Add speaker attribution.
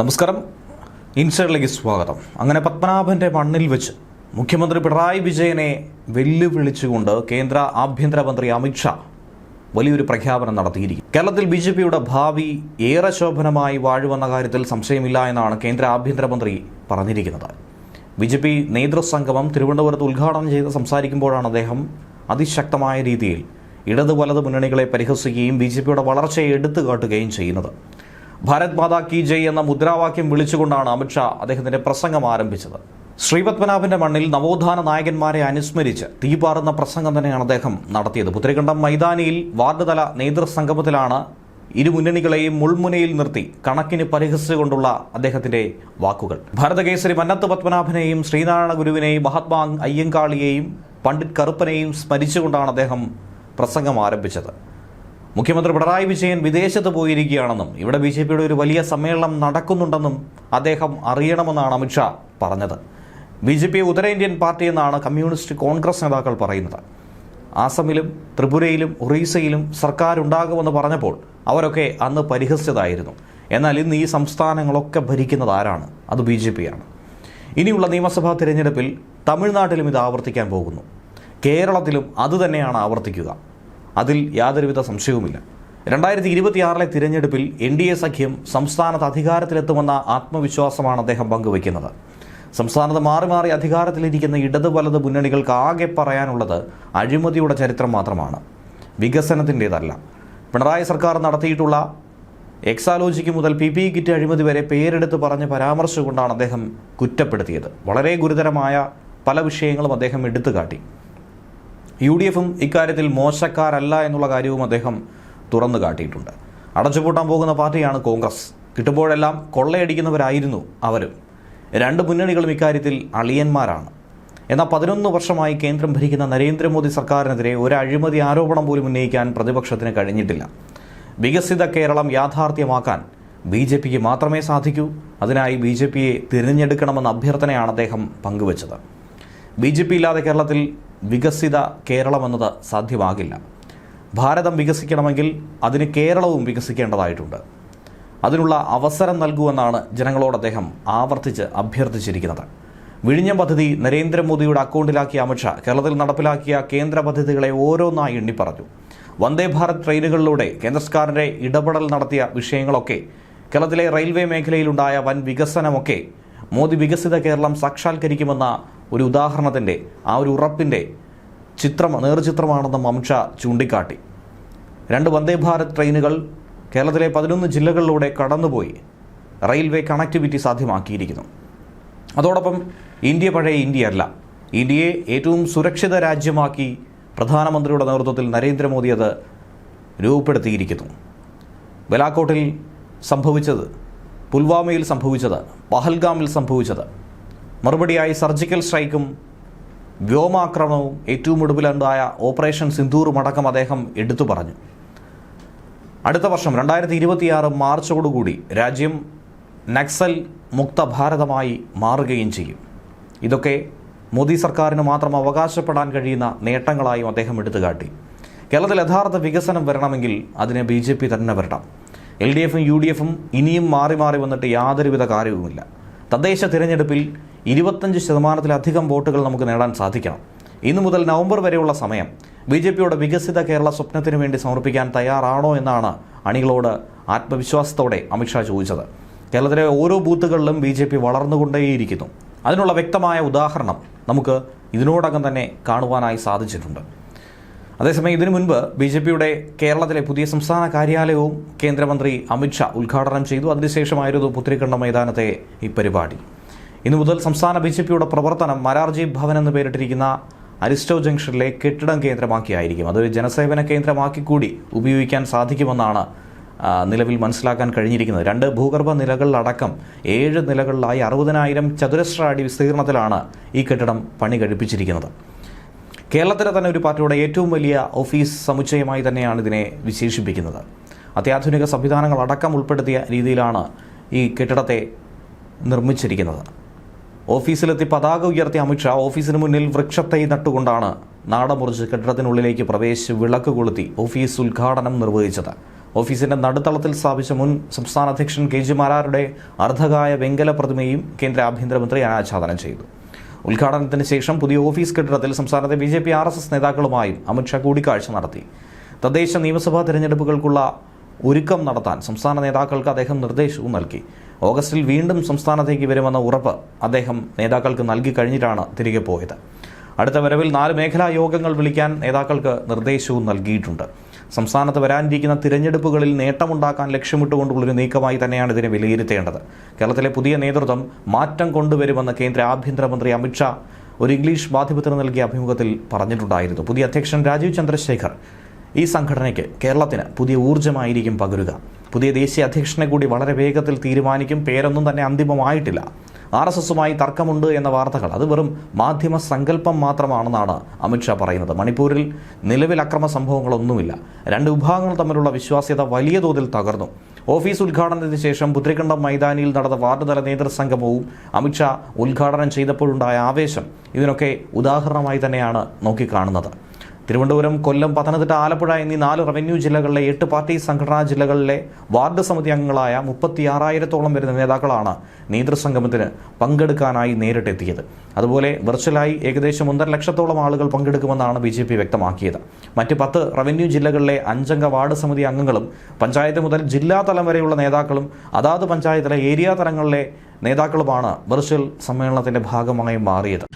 Speaker 1: നമസ്കാരം. ഇൻസൈഡിലേക്ക് സ്വാഗതം. അങ്ങനെ പത്മനാഭന്റെ മണ്ണിൽ വെച്ച് മുഖ്യമന്ത്രി പിണറായി വിജയനെ വെല്ലുവിളിച്ചുകൊണ്ട് കേന്ദ്ര ആഭ്യന്തരമന്ത്രി അമിത്ഷാ വലിയൊരു പ്രഖ്യാപനം നടത്തിയിരിക്കും കേരളത്തിൽ ബി ജെ പിയുടെ ഭാവി ഏറെ ശോഭനമായി വാഴുവെന്ന കാര്യത്തിൽ സംശയമില്ല എന്നാണ് കേന്ദ്ര ആഭ്യന്തരമന്ത്രി പറഞ്ഞിരിക്കുന്നത്. ബി ജെ പി നേതൃസംഗമം തിരുവനന്തപുരത്ത് ഉദ്ഘാടനം ചെയ്ത് സംസാരിക്കുമ്പോഴാണ് അദ്ദേഹം അതിശക്തമായ രീതിയിൽ ഇടതു വലത് മുന്നണികളെ പരിഹസിക്കുകയും ബി ജെ പിയുടെ വളർച്ചയെ എടുത്തു കാട്ടുകയും ചെയ്യുന്നത്. ഭാരത് മാതാ കി ജയ് എന്ന മുദ്രാവാക്യം വിളിച്ചുകൊണ്ടാണ് അമിത്ഷാ അദ്ദേഹത്തിന്റെ പ്രസംഗം ആരംഭിച്ചത്. ശ്രീപത്മനാഭന്റെ മണ്ണിൽ നവോത്ഥാന നായകന്മാരെ അനുസ്മരിച്ച് തീപാറുന്ന പ്രസംഗം തന്നെയാണ് അദ്ദേഹം നടത്തിയത്. പുത്രികണ്ഠം മൈതാനിയിൽ വാർഡുതല നേതൃസംഗമത്തിലാണ് ഇരു മുന്നണികളെയും മുൾമുനയിൽ നിർത്തി കണക്കിന് പരിഹസിച്ചുകൊണ്ടുള്ള അദ്ദേഹത്തിന്റെ വാക്കുകൾ. ഭാരതകേസരി മന്നത്ത് പത്മനാഭനെയും ശ്രീനാരായണ ഗുരുവിനെയും മഹാത്മാ അയ്യങ്കാളിയെയും പണ്ഡിറ്റ് കറുപ്പനെയും സ്മരിച്ചുകൊണ്ടാണ് അദ്ദേഹം പ്രസംഗം ആരംഭിച്ചത്. മുഖ്യമന്ത്രി പിണറായി വിജയൻ വിദേശത്ത് പോയിരിക്കുകയാണെന്നും ഇവിടെ ബി ഒരു വലിയ സമ്മേളനം നടക്കുന്നുണ്ടെന്നും അദ്ദേഹം അറിയണമെന്നാണ് അമിത്ഷാ പറഞ്ഞത്. ബി ജെ പി ഉത്തരേന്ത്യൻ പാർട്ടി എന്നാണ് കമ്മ്യൂണിസ്റ്റ് കോൺഗ്രസ് നേതാക്കൾ പറയുന്നത്. ആസമിലും ത്രിപുരയിലും ഒറീസയിലും സർക്കാർ ഉണ്ടാകുമെന്ന് പറഞ്ഞപ്പോൾ അവരൊക്കെ അന്ന് പരിഹസിച്ചതായിരുന്നു. എന്നാൽ ഇന്ന് ഈ സംസ്ഥാനങ്ങളൊക്കെ ഭരിക്കുന്നത് ആരാണ്? അത് ബി ജെ പിയാണ്. ഇനിയുള്ള നിയമസഭാ തിരഞ്ഞെടുപ്പിൽ തമിഴ്നാട്ടിലും ഇത് ആവർത്തിക്കാൻ പോകുന്നു. കേരളത്തിലും അതുതന്നെയാണ് ആവർത്തിക്കുക. അതിൽ യാതൊരുവിധ സംശയവുമില്ല. രണ്ടായിരത്തി ഇരുപത്തിയാറിലെ തിരഞ്ഞെടുപ്പിൽ എൻ ഡി എ സഖ്യം സംസ്ഥാനത്ത് അധികാരത്തിലെത്തുമെന്ന ആത്മവിശ്വാസമാണ് അദ്ദേഹം പങ്കുവയ്ക്കുന്നത്. സംസ്ഥാനത്ത് മാറി മാറി അധികാരത്തിലിരിക്കുന്ന ഇടത് വലത് മുന്നണികൾക്ക് ആകെ പറയാനുള്ളത് അഴിമതിയുടെ ചരിത്രം മാത്രമാണ്. വികസനത്തിന്റെതല്ല. പിണറായി സർക്കാർ നടത്തിയിട്ടുള്ള എക്സാലോജിക്ക് മുതൽ പി പി കിറ്റ് അഴിമതി വരെ പേരെടുത്ത് പറഞ്ഞ് പരാമർശിച്ചുകൊണ്ടാണ് അദ്ദേഹം കുറ്റപ്പെടുത്തിയത്. വളരെ ഗുരുതരമായ പല വിഷയങ്ങളും അദ്ദേഹം എടുത്തു കാട്ടി യു ഡി എഫും ഇക്കാര്യത്തിൽ മോശക്കാരല്ല എന്നുള്ള കാര്യവും അദ്ദേഹം തുറന്നു കാട്ടിയിട്ടുണ്ട്. അടച്ചുപൂട്ടാൻ പോകുന്ന പാർട്ടിയാണ് കോൺഗ്രസ്. കിട്ടുമ്പോഴെല്ലാം കൊള്ളയടിക്കുന്നവരായിരുന്നു അവരും. രണ്ട് മുന്നണികളും ഇക്കാര്യത്തിൽ അളിയന്മാരാണ്. എന്നാൽ പതിനൊന്ന് വർഷമായി കേന്ദ്രം ഭരിക്കുന്ന നരേന്ദ്രമോദി സർക്കാരിനെതിരെ ഒരു അഴിമതി ആരോപണം പോലും ഉന്നയിക്കാൻ പ്രതിപക്ഷത്തിന് കഴിഞ്ഞിട്ടില്ല. വികസിത കേരളം യാഥാർത്ഥ്യമാക്കാൻ ബി ജെ പിക്ക് മാത്രമേ സാധിക്കൂ. അതിനായി ബി ജെ പിയെ തിരഞ്ഞെടുക്കണമെന്ന അഭ്യർത്ഥനയാണ് അദ്ദേഹം പങ്കുവച്ചത്. ബി ജെ പി ഇല്ലാതെ കേരളത്തിൽ വികസിത കേരളമെന്നത് സാധ്യമാകില്ല. ഭാരതം വികസിക്കണമെങ്കിൽ അതിന് കേരളവും വികസിക്കേണ്ടതായിട്ടുണ്ട്. അതിനുള്ള അവസരം നൽകുമെന്നാണ് ജനങ്ങളോട് അദ്ദേഹം ആവർത്തിച്ച് അഭ്യർത്ഥിച്ചിരിക്കുന്നത്. വിഴിഞ്ഞം പദ്ധതി നരേന്ദ്രമോദിയുടെ അക്കൗണ്ടിലാക്കിയ അമിത്ഷാ കേരളത്തിൽ നടപ്പിലാക്കിയ കേന്ദ്ര പദ്ധതികളെ ഓരോന്നായി എണ്ണിപ്പറഞ്ഞു. വന്ദേ ഭാരത് ട്രെയിനുകളിലൂടെ കേന്ദ്ര സർക്കാരിന്റെ ഇടപെടൽ നടത്തിയ വിഷയങ്ങളൊക്കെ കേരളത്തിലെ റെയിൽവേ മേഖലയിലുണ്ടായ വൻ വികസനമൊക്കെ മോദി വികസിത കേരളം സാക്ഷാത്കരിക്കുമെന്ന ഒരു ഉദാഹരണത്തിന്റെ ആ ഒരു ഉറപ്പിന്റെ ചിത്രം നേർചിത്രമാണെന്നും അമിത്ഷാ ചൂണ്ടിക്കാട്ടി. രണ്ട് വന്ദേ ഭാരത് ട്രെയിനുകൾ കേരളത്തിലെ പതിനൊന്ന് ജില്ലകളിലൂടെ കടന്നുപോയി റെയിൽവേ കണക്ടിവിറ്റി സാധ്യമാക്കിയിരിക്കുന്നു. അതോടൊപ്പം ഇന്ത്യ പഴയ ഇന്ത്യ അല്ല ഇന്ത്യയെ ഏറ്റവും സുരക്ഷിത രാജ്യമാക്കി പ്രധാനമന്ത്രിയുടെ നേതൃത്വത്തിൽ നരേന്ദ്രമോദി അത് രൂപപ്പെടുത്തിയിരിക്കുന്നു. ബലാക്കോട്ടിൽ സംഭവിച്ചത് പുൽവാമയിൽ സംഭവിച്ചത് പഹൽഗാമിൽ സംഭവിച്ചത് മറുപടിയായി സർജിക്കൽ സ്ട്രൈക്കും വ്യോമാക്രമണവും ഏറ്റവും ഒടുവിലുണ്ടായ ഓപ്പറേഷൻ സിന്ധൂറും അടക്കം അദ്ദേഹം എടുത്തു പറഞ്ഞു. അടുത്ത വർഷം രണ്ടായിരത്തി ഇരുപത്തിയാറ് മാർച്ചോടുകൂടി രാജ്യം നക്സൽ മുക്ത ഭാരതമായി മാറുകയും ചെയ്യും. ഇതൊക്കെ മോദി സർക്കാരിന് മാത്രം അവകാശപ്പെടാൻ കഴിയുന്ന നേട്ടങ്ങളായും അദ്ദേഹം എടുത്തു കാട്ടി കേരളത്തിൽ യഥാർത്ഥ വികസനം വരണമെങ്കിൽ അതിനെ ബി ജെ പി തന്നെ വരണം. എൽ ഡി എഫും യു ഡി എഫും ഇനിയും മാറി മാറി വന്നിട്ട് യാതൊരുവിധ കാര്യവുമില്ല. തദ്ദേശ തിരഞ്ഞെടുപ്പിൽ ഇരുപത്തഞ്ച് ശതമാനത്തിലധികം വോട്ടുകൾ നമുക്ക് നേടാൻ സാധിക്കണം. ഇന്നു മുതൽ നവംബർ വരെയുള്ള സമയം. ബി ജെ പിയുടെ വികസിത കേരള സ്വപ്നത്തിന് വേണ്ടി സമർപ്പിക്കാൻ തയ്യാറാണോ എന്നാണ് അണികളോട് ആത്മവിശ്വാസത്തോടെ അമിത്ഷാ ചോദിച്ചത്. കേരളത്തിലെ ഓരോ ബൂത്തുകളിലും ബി ജെ പി വളർന്നുകൊണ്ടേയിരിക്കുന്നു. അതിനുള്ള വ്യക്തമായ ഉദാഹരണം നമുക്ക് ഇതിനോടകം തന്നെ കാണുവാനായി സാധിച്ചിട്ടുണ്ട്. അതേസമയം ഇതിനു മുൻപ് ബി ജെ പിയുടെ കേരളത്തിലെ പുതിയ സംസ്ഥാന കാര്യാലയവും കേന്ദ്രമന്ത്രി അമിത്ഷാ ഉദ്ഘാടനം ചെയ്തു. അതിനുശേഷമായിരുന്നു പുത്രിക്കണ്ണ മൈതാനത്തെ ഈ പരിപാടി. ഇന്നു മുതൽ സംസ്ഥാന ബി ജെ പിയുടെ പ്രവർത്തനം മരാർജി ഭവൻ എന്ന് പേരിട്ടിരിക്കുന്ന അരിസ്റ്റോ ജംഗ്ഷനിലെ കെട്ടിടം കേന്ദ്രമാക്കിയായിരിക്കും. അതൊരു ജനസേവന കേന്ദ്രമാക്കി കൂടി ഉപയോഗിക്കാൻ സാധിക്കുമെന്നാണ് നിലവിൽ മനസ്സിലാക്കാൻ കഴിഞ്ഞിരിക്കുന്നത്. രണ്ട് ഭൂഗർഭ നിലകളിലടക്കം ഏഴ് നിലകളിലായി അറുപതിനായിരം ചതുരശ്ര അടി വിസ്തീർണത്തിലാണ് ഈ കെട്ടിടം പണി കഴിപ്പിച്ചിരിക്കുന്നത്. കേരളത്തിലെ തന്നെ ഒരു പാർട്ടിയുടെ ഏറ്റവും വലിയ ഓഫീസ് സമുച്ചയമായി തന്നെയാണ് ഇതിനെ വിശേഷിപ്പിക്കുന്നത്. അത്യാധുനിക സംവിധാനങ്ങൾ അടക്കം ഉൾപ്പെടുത്തിയ രീതിയിലാണ് ഈ കെട്ടിടത്തെ നിർമ്മിച്ചിരിക്കുന്നത്. ഓഫീസിലെത്തി പതാക ഉയർത്തിയ അമിത്ഷാ ഓഫീസിന് മുന്നിൽ വൃക്ഷത്തൈ നട്ടുകൊണ്ടാണ് നാടമുറിച്ച് കെട്ടിടത്തിനുള്ളിലേക്ക് പ്രവേശിച്ച് വിളക്ക് കൊളുത്തി ഓഫീസ് ഉദ്ഘാടനം നിർവഹിച്ചത്. ഓഫീസിന്റെ നടുത്തളത്തിൽ സ്ഥാപിച്ച മുൻ സംസ്ഥാന അധ്യക്ഷൻ കെ ജി മാരാരുടെ അർദ്ധകായ വെങ്കല പ്രതിമയും കേന്ദ്ര ആഭ്യന്തരമന്ത്രി അനാച്ഛാദനം ചെയ്തു. ഉദ്ഘാടനത്തിന് ശേഷം പുതിയ ഓഫീസ് കെട്ടിടത്തിൽ സംസ്ഥാനത്തെ B J P R S S നേതാക്കളുമായും അമിത്ഷാ കൂടിക്കാഴ്ച നടത്തി. തദ്ദേശ നിയമസഭാ തെരഞ്ഞെടുപ്പുകൾക്കുള്ള ഒരുക്കം നടത്താൻ സംസ്ഥാന നേതാക്കൾക്ക് അദ്ദേഹം നിർദ്ദേശവും നൽകി. ഓഗസ്റ്റിൽ വീണ്ടും സംസ്ഥാനത്തേക്ക് വരുമെന്ന ഉറപ്പ് അദ്ദേഹം നേതാക്കൾക്ക് നൽകി കഴിഞ്ഞിട്ടാണ് തിരികെ പോയത്. അടുത്ത വരവിൽ നാല് മേഖലാ യോഗങ്ങൾ വിളിക്കാൻ നേതാക്കൾക്ക് നിർദ്ദേശവും നൽകിയിട്ടുണ്ട്. സംസ്ഥാനത്ത് വരാനിരിക്കുന്ന തിരഞ്ഞെടുപ്പുകളിൽ നേട്ടമുണ്ടാക്കാൻ ലക്ഷ്യമിട്ടുകൊണ്ടുള്ളൊരു നീക്കമായി തന്നെയാണ് ഇതിനെ വിലയിരുത്തേണ്ടത്. കേരളത്തിലെ പുതിയ നേതൃത്വം മാറ്റം കൊണ്ടുവരുമെന്ന് കേന്ദ്ര ആഭ്യന്തരമന്ത്രി അമിത്ഷാ ഒരു ഇംഗ്ലീഷ് മാധ്യമത്തിന് നൽകിയ അഭിമുഖത്തിൽ പറഞ്ഞിട്ടുണ്ടായിരുന്നു. പുതിയ അധ്യക്ഷൻ രാജീവ് ചന്ദ്രശേഖർ ഈ സംഘടനയ്ക്ക് കേരളത്തിന് പുതിയ ഊർജമായിരിക്കും പകരുക. പുതിയ ദേശീയ അധ്യക്ഷനെ കൂടി വളരെ വേഗത്തിൽ തീരുമാനിക്കും. പേരൊന്നും തന്നെ അന്തിമമായിട്ടില്ല. ആർ എസ് എസുമായി തർക്കമുണ്ട് എന്ന വാർത്തകൾ. അത് വെറും മാധ്യമ സങ്കല്പം മാത്രമാണെന്നാണ് അമിത്ഷാ പറയുന്നത്. മണിപ്പൂരിൽ നിലവിൽ അക്രമ സംഭവങ്ങളൊന്നുമില്ല. രണ്ട് വിഭാഗങ്ങൾ തമ്മിലുള്ള വിശ്വാസ്യത വലിയ തോതിൽ തകർന്നു. ഓഫീസ് ഉദ്ഘാടനത്തിന് ശേഷം പുത്രികണ്ഠം മൈതാനിയിൽ നടന്ന വാർഡ് തല നേതൃസംഗമവും അമിത്ഷാ ഉദ്ഘാടനം ചെയ്തപ്പോഴുണ്ടായ ആവേശം. ഇതിനൊക്കെ ഉദാഹരണമായി തന്നെയാണ് നോക്കിക്കാണുന്നത്. തിരുവനന്തപുരം കൊല്ലം പത്തനംതിട്ട ആലപ്പുഴ എന്നീ നാല് റവന്യൂ ജില്ലകളിലെ എട്ട് പാർട്ടി സംഘടനാ ജില്ലകളിലെ വാർഡ് സമിതി അംഗങ്ങളായ മുപ്പത്തിയാറായിരത്തോളം വരുന്ന നേതാക്കളാണ് നേതൃസംഗമത്തിന് പങ്കെടുക്കാനായി നേരിട്ടെത്തിയത്. അതുപോലെ വെർച്വലായി ഏകദേശം ഒന്നര ലക്ഷത്തോളം ആളുകൾ പങ്കെടുക്കുമെന്നാണ് ബി ജെ പി വ്യക്തമാക്കിയത്. മറ്റ് പത്ത് റവന്യൂ ജില്ലകളിലെ അഞ്ചംഗ വാർഡ് സമിതി അംഗങ്ങളും പഞ്ചായത്ത് മുതൽ ജില്ലാ തലം വരെയുള്ള നേതാക്കളും അതാത് പഞ്ചായത്തിലെ ഏരിയ തലങ്ങളിലെ നേതാക്കളുമാണ് വെർച്വൽ സമ്മേളനത്തിന്റെ ഭാഗമായി മാറിയത്.